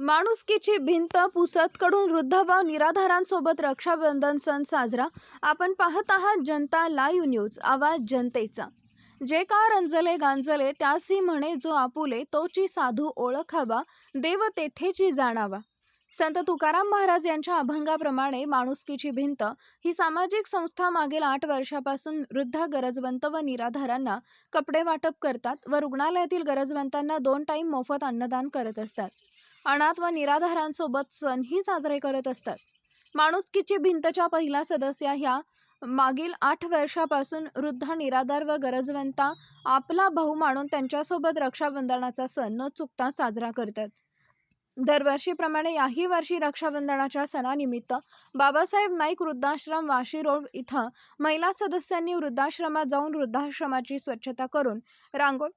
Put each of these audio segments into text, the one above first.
माणुसकीची भिंत पुसदकडून वृद्धभाव निराधारांसोबत रक्षाबंधन सण साजरा. आपण पाहत आहात जनता लाईव्ह न्यूज आवाज जनतेचा. जे का रंजले गांजले त्यासी म्हणे जो आपुले तोची साधू ओळखावा देव तेथेची जाणावा. संत तुकाराम महाराज यांच्या अभंगाप्रमाणे माणुसकीची भिंत ही सामाजिक संस्था मागील आठ वर्षापासून वृद्ध गरजवंत व निराधारांना कपडे वाटप करतात व रुग्णालयातील गरजवंतांना दोन टाईम मोफत अन्नदान करत असतात. अनाथ व निराधारांसोबत सणही साजरे करत असतात. माणुसकीची भिंतच्या पहिला सदस्य ह्या मागील आठ वर्षापासून वृद्ध निराधार व गरजवंता आपला भाऊ मानून त्यांच्यासोबत रक्षाबंधनाचा सण न चुकता साजरा करतात. दरवर्षीप्रमाणे याही वर्षी रक्षाबंधनाच्या सणानिमित्त बाबासाहेब नाईक वृद्धाश्रम वाशी रोड इथं महिला सदस्यांनी वृद्धाश्रमात जाऊन वृद्धाश्रमाची स्वच्छता करून रांगोळ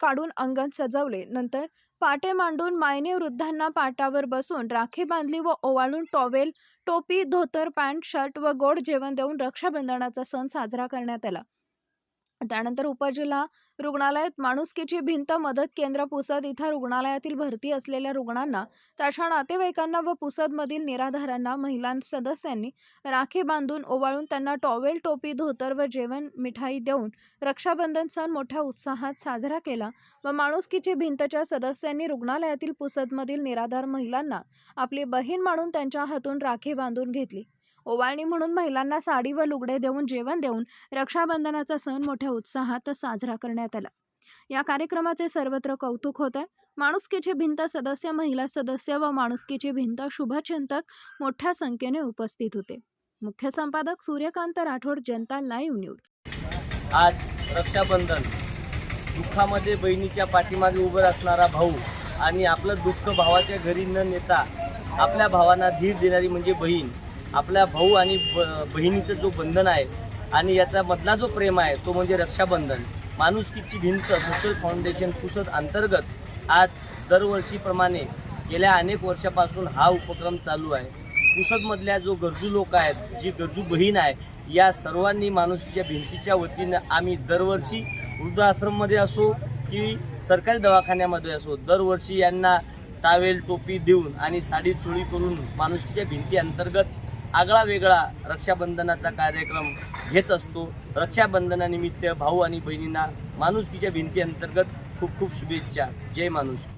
काढून अंगण सजवले. नंतर पाटे मांडून मायने वृद्धांना पाटावर बसून राखी बांधली व ओवाळून टॉवेल टोपी धोतर पॅन्ट शर्ट व गोड जेवण देऊन रक्षाबंधनाचा सण साजरा करण्यात आला. त्यानंतर उपजिल्हा रुग्णालयात माणुसकीची भिंत मदत केंद्र पुसद इथं रुग्णालयातील भरती असलेल्या रुग्णांना त्याच्या नातेवाईकांना व पुसदमधील निराधारांना महिला सदस्यांनी राखी बांधून ओवाळून त्यांना टॉवेल टोपी धोतर व जेवण मिठाई देऊन रक्षाबंधन सण मोठ्या उत्साहात साजरा केला व माणुसकीची भिंतच्या सदस्यांनी रुग्णालयातील पुसदमधील निराधार महिलांना आपली बहीण मानून त्यांच्या हातून राखी बांधून घेतली. ओवाळणी म्हणून महिलांना साडी व लुगडे देऊन जेवण देऊन रक्षाबंधनाचा सण मोठ्या उत्साहात साजरा करण्यात आला. या कार्यक्रमाचे सर्वत्र कौतुक होत. आहे माणुसकीची भिंत सदस्य महिला सदस्य व माणुसकीची भिंत शुभचिंतक मोठ्या संख्येने उपस्थित होते. मुख्य संपादक सूर्यकांत राठोड जनता लाईव्ह न्यूज. आज रक्षाबंधन. दुःखामध्ये बहिणीच्या पाठीमागे उभं असणारा भाऊ आणि आपलं दुःख भावाच्या घरी न नेता आपल्या भावांना धीर देणारी म्हणजे बहीण. आपल्या भाऊ आणि ब बहिणीचं जो बंधन आहे आणि याचा मधला जो प्रेम आहे तो म्हणजे रक्षाबंधन. माणुसकीची भिंत सोशल फाउंडेशन पुसद अंतर्गत आज दरवर्षीप्रमाणे गेल्या अनेक वर्षापासून हा उपक्रम चालू आहे. पुसदमधल्या जो गरजू लोक आहेत जी गरजू बहीण आहे या सर्वांनी माणुसकीच्या भिंतीच्या वतीनं आम्ही दरवर्षी वृद्धाश्रममध्ये असो की सरकारी दवाखान्यामध्ये असो दरवर्षी यांना टावेल टोपी देऊन आणि साडी चोळी करून माणुसकीच्या भिंती अंतर्गत आगळा वेगळा रक्षाबंधनाचा कार्यक्रम घेत असतो. रक्षाबंधनानिमित्त भाऊ आणि बहिणींना माणुसकीच्या भिंती अंतर्गत खूप खूप शुभेच्छा. जय माणूस